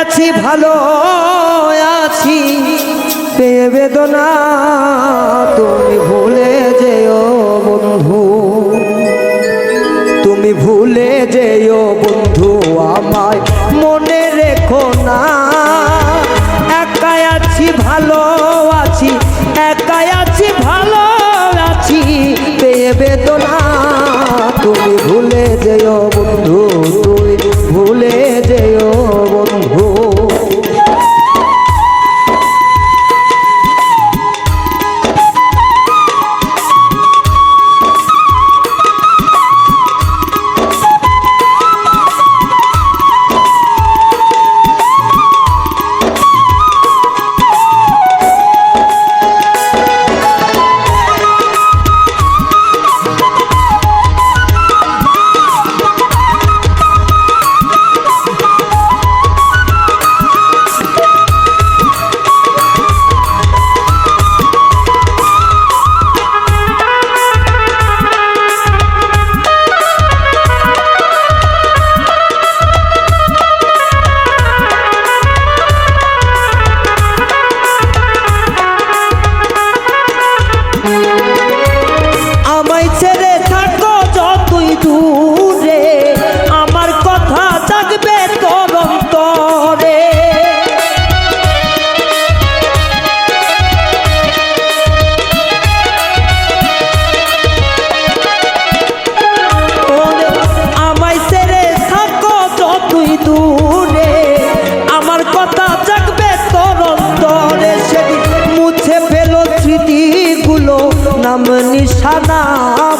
আছি, ভালো আছি। পেয়ে বেদনা, তুমি ভুলে যেও বন্ধু। তুমি ভুলে যেও বন্ধু আমায়, মনে রেখো না। একাই আছি, ভালো আছি, একাই আছি, ভালো আছি। পেয়ে বেদনা, তুমি ভুলে যেও বন্ধু।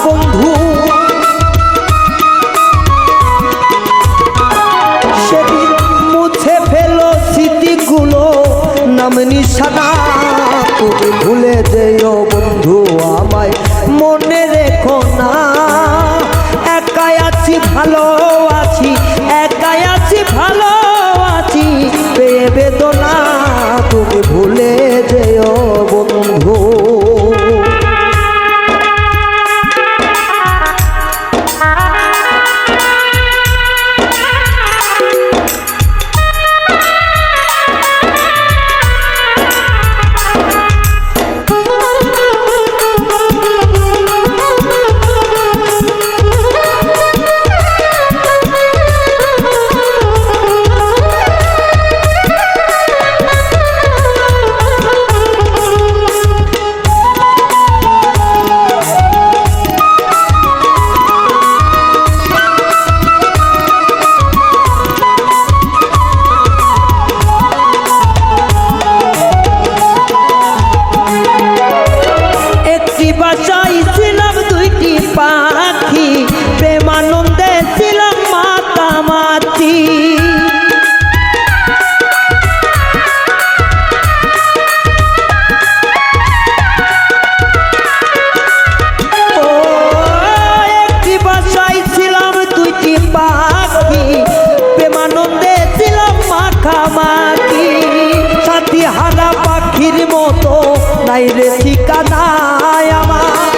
বন্ধু। সেদিন মুছে ফেলো স্মৃতিগুলো নাম নিশানা ভুলে নাই রে ঠিকানায় আমার।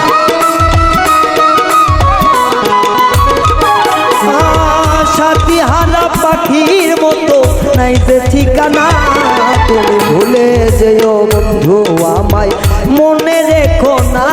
পাখির মতো নাই যে ঠিকানা, তুমি ভুলে যেও বন্ধু আমায়। মনে রেখো না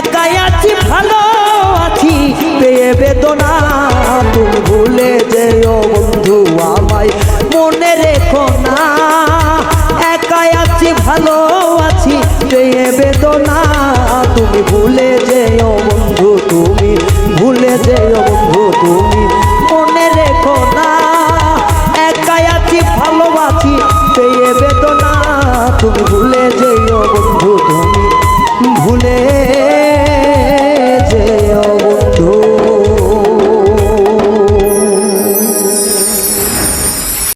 একাই আছি, ভালো আছি। পেয়ে বেদনা, তুমি ভুলে যেও বন্ধু আমায়। মনে রেখো না, একাই আছি, ভালো আছি। পেয়ে বেদনা, তুমি ভুলে যেও বন্ধু, তুমি ভুলে যেও বন্ধু, তুমি মনে রেখো না। একাই আছি, ভালো আছি। পেয়ে বেদনা, তুমি ভুলে যেও বন্ধু